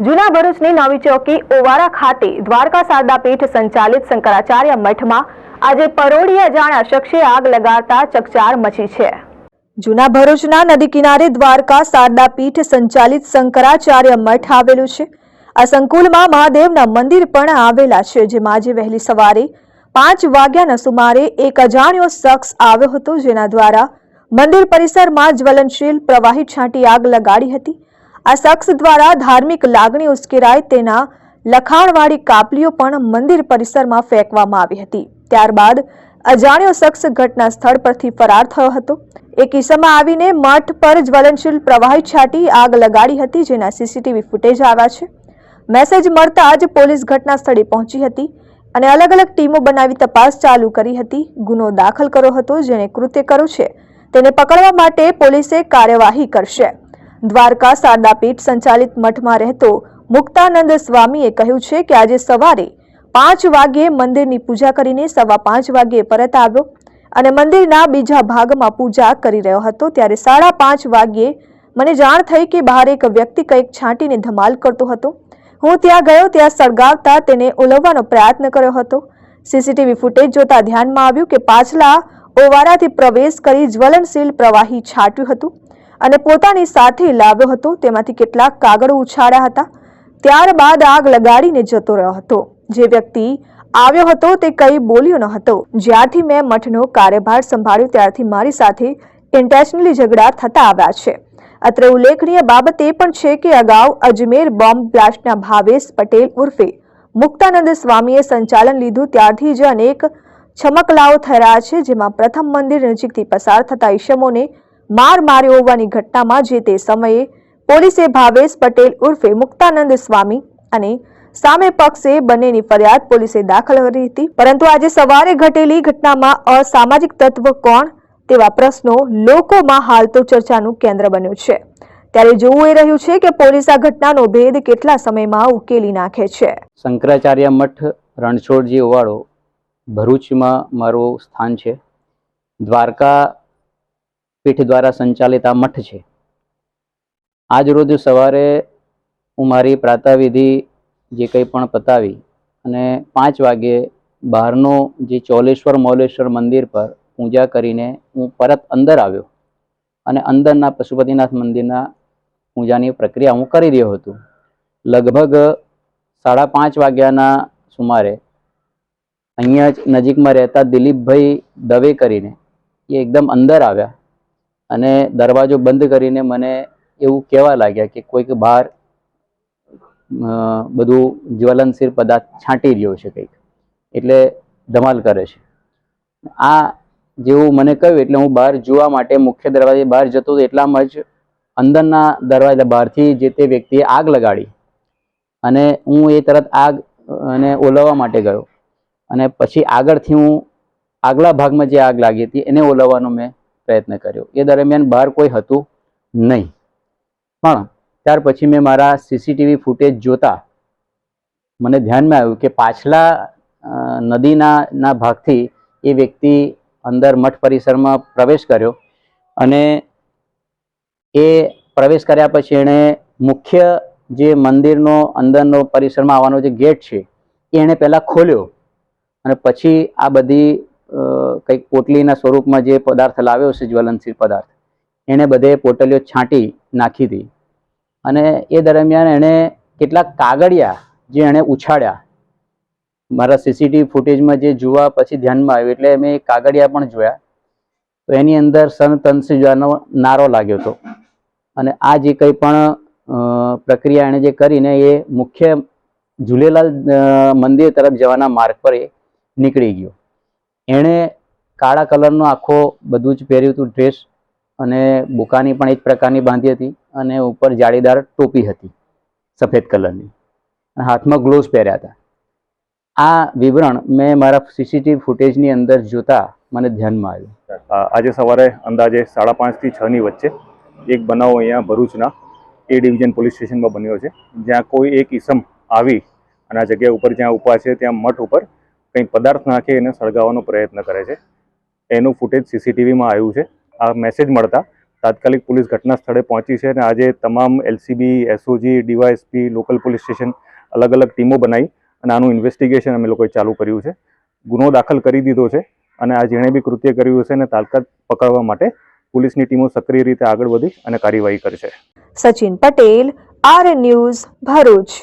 જૂના ભરૂચની નવી ચોકી ઓવારા ખાતે દ્વારકા શારદા પીઠ સંચાલિત શંકરાચાર્ય મઠમાં આજે પરોઢી અજાણ્યા શખ્સે આગ લગાડતા ચકચાર મચી છે. જૂના ભરૂચના નદી કિનારે દ્વારકા શારદા પીઠ સંચાલિત શંકરાચાર્ય મઠ આવેલું છે. આ સંકુલમાં મહાદેવના મંદિર પણ આવેલા છે, જેમાં આજે વહેલી સવારે પાંચ વાગ્યાના સુમારે એક અજાણ્યો શખ્સ આવ્યો હતો, જેના દ્વારા મંદિર પરિસરમાં જ્વલનશીલ પ્રવાહી છાંટી આગ લગાડી હતી. આ શખ્સ દ્વારા ધાર્મિક લાગણી ઉશ્કેરાય તેના લખાણવાળી કાપલીઓ પણ મંદિર પરિસરમાં ફેંકવામાં આવી હતી. ત્યારબાદ અજાણ્યો શખ્સ ઘટના સ્થળ પરથી ફરાર થયો હતો. એક કિસ્સામાં આવીને મઠ પર જ્વલનશીલ પ્રવાહી છાંટી આગ લગાડી હતી, જેના સીસીટીવી ફૂટેજ આવ્યા છે. મેસેજ મળતા જ પોલીસ ઘટના સ્થળે પહોંચી હતી અને અલગ અલગ ટીમો બનાવી તપાસ ચાલુ કરી હતી. ગુનો દાખલ કર્યો હતો જેને કૃત્ય કર્યું છે. તેને પકડવા માટે પોલીસે કાર્યવાહી કરશે. દ્વારકા શારદાપીઠ સંચાલિત મઠમાં રહેતો મુક્તાનંદ સ્વામીએ કહ્યું છે કે આજે સવારે પાંચ વાગ્યે મંદિરની પૂજા કરીને સવા પાંચ વાગ્યે પરત આવ્યો અને મંદિરના બીજા ભાગમાં પૂજા કરી રહ્યો હતો. ત્યારે સાડા પાંચ વાગ્યે મને જાણ થઈ કે બહાર એક વ્યક્તિ કંઈક છાંટીને ધમાલ કરતો હતો. હું ત્યાં ગયો, ત્યાં સળગાવતા તેને ઓલવવાનો પ્રયત્ન કર્યો હતો. સીસીટીવી ફૂટેજ જોતા ધ્યાનમાં આવ્યું કે પાછલા ઓવારાથી પ્રવેશ કરી જ્વલનશીલ પ્રવાહી છાંટ્યું હતું. અને પોતાની સાથે લાવ્યો હતો. તેમાંથી કેટલાક કાગળો ઉછાળ્યા હતા. ત્યારબાદ આગ લગાડીને જતો રહ્યો હતો. જે વ્યક્તિ આવ્યો હતો તે કંઈ બોલ્યો ન હતો. જ્યારથી મેં મઠનો કાર્યભાર સંભાળ્યો ત્યારથી મારી સાથે ઇન્ટેશનલી ઝઘડા થતા આવ્યા છે. અત્રે ઉલ્લેખનીય બાબત એ પણ છે કે અગાઉ અજમેર બોમ્બ બ્લાસ્ટના ભાવેશ પટેલ ઉર્ફે મુક્તાનંદ સ્વામીએ સંચાલન લીધું. ત્યારથી જ અનેક છમકલાઓ રહ્યા છે, જેમાં પ્રથમ મંદિર નજીકથી પસાર થતા ઈશમોને માર માર્યો હોવાની ઘટનામાં જે તે સમયે પોલીસે ભાવેશ પટેલ ઉર્ફે મુક્તાનંદ સ્વામી અને સામે પક્ષે બંનેની ફરિયાદ પોલીસે દાખલ કરી હતી. પરંતુ આજે સવારે ઘટેલી ઘટનામાં અસામાજિક તત્વ કોણ તેવા પ્રશ્નો લોકોમાં હાલ તો ચર્ચાનું કેન્દ્ર બન્યું છે. ત્યારે જોવું એ રહ્યું છે કે પોલીસ આ ઘટનાનો ભેદ કેટલા સમયમાં ઉકેલી નાખે છે. શંકરાચાર્ય મઠ રણછોડજી ઓવાળો ભરૂચમાં મારું સ્થાન છે. દ્વારકા પીઠ દ્વારા સંચાલિત આ મઠ છે. આજ રોજ સવારે હું મારી પ્રાતાવિધિ જે કંઈ પણ પતાવી અને પાંચ વાગે બહારનું જે ચોલેશ્વર મૌલેશ્વર મંદિર પર પૂજા કરીને હું પરત અંદર આવ્યો અને અંદરના પશુપતિનાથ મંદિરના પૂજાની પ્રક્રિયા હું કરી રહ્યો હતો. લગભગ સાડા પાંચ વાગ્યાના સુમારે અહીંયા જ નજીકમાં રહેતા દિલીપભાઈ દવે કરીને એ એકદમ અંદર આવ્યા. અને દરવાજો બંધ કરીને મને એવું કહેવા લાગ્યા કે કોઈક બહાર બધું જ્વલનશીલ પદાર્થ છાંટી રહ્યો છે કંઈક. એટલે ધમાલ કરે છે. આ જેવું મને કહ્યું એટલે હું બહાર જોવા માટે મુખ્ય દરવાજે બહાર જતો હતો એટલામાં જ અંદરના દરવાજા બહારથી જે તે વ્યક્તિએ આગ લગાડી અને હું એ તરત આગ, અને ઓલવવા માટે ગયો. અને પછી આગળથી હું આગલા ભાગમાં જે આગ લાગી હતી એને ઓલવવાનો મેં પ્રયત્ન કર્યો. એ દરમિયાન બહાર કોઈ હતું નહીં. પણ ત્યાર પછી મેં મારા સીસીટીવી ફૂટેજ જોતા મને ધ્યાનમાં આવ્યું કે પાછલા નદીના, ના ભાગથી એ વ્યક્તિ અંદર મઠ પરિસરમાં પ્રવેશ કર્યો અને એ પ્રવેશ કર્યા પછી એણે મુખ્ય જે મંદિરનો અંદરનો પરિસરમાં આવવાનો જે ગેટ છે, એ એણે પહેલાં ખોલ્યો અને પછી આ બધી કંઈક પોટલીના સ્વરૂપમાં જે પદાર્થ લાવ્યો છે જ્વલનશીલ પદાર્થ, એણે બધે પોટલીઓ છાંટી નાખી હતી. અને એ દરમિયાન એણે કેટલાક કાગળિયા જે એણે ઉછાળ્યા, મારા સીસીટીવી ફૂટેજમાં જે જોવા પછી ધ્યાનમાં આવ્યું, એટલે મેં કાગળિયા પણ જોયા. તો એની અંદર સન તનસીજાનો નારો લાગ્યો હતો. અને આ જે કંઈ પણ પ્રક્રિયા એણે જે કરીને એ મુખ્ય ઝૂલેલાલ મંદિર તરફ જવાના માર્ગ પર એ નીકળી ગયો. એણે કાળા કલરનો આખો બધું જ પહેર્યું હતું ડ્રેસ અને બુકાની પણ એક પ્રકારની બાંધી હતી અને ઉપર જાળીદાર ટોપી હતી સફેદ કલરની. અને હાથમાં ગ્લોવ્સ પહેર્યા હતા. આ વિવરણ મેં મારા સીસીટીવી ફૂટેજની અંદર જોતા મને ધ્યાનમાં આવ્યું. આજે સવારે અંદાજે સાડા પાંચથી છની વચ્ચે એક બનાવ અહીંયા ભરૂચના એ ડિવિઝન પોલીસ સ્ટેશનમાં બન્યો છે. જ્યાં કોઈ એક ઈસમ આવી અને આ જગ્યા ઉપર જ્યાં ઊભા છે, ત્યાં મઠ ઉપર કંઈ પદાર્થ નાખી એને સળગાવવાનો પ્રયત્ન કરે છે. એનું ફૂટેજ સીસીટીવીમાં આવ્યું છે. આ મેસેજ મળતા તાત્કાલિક પોલીસ ઘટના સ્થળે પહોંચી છે અને આજે તમામ LCB SOG DYSP local police station અલગ અલગ ટીમો બનાવી અને આનું ઇન્વેસ્ટિગેશન અમે લોકોએ ચાલુ કર્યું છે. ગુનો દાખલ કરી દીધો છે અને આ જેણે બી કૃત્ય કર્યું હશે એને તાત્કાલિક પકડવા માટે પોલીસની ટીમો સક્રિય રીતે આગળ વધી અને કાર્યવાહી કરશે. Sachin Patel R news Bharuch.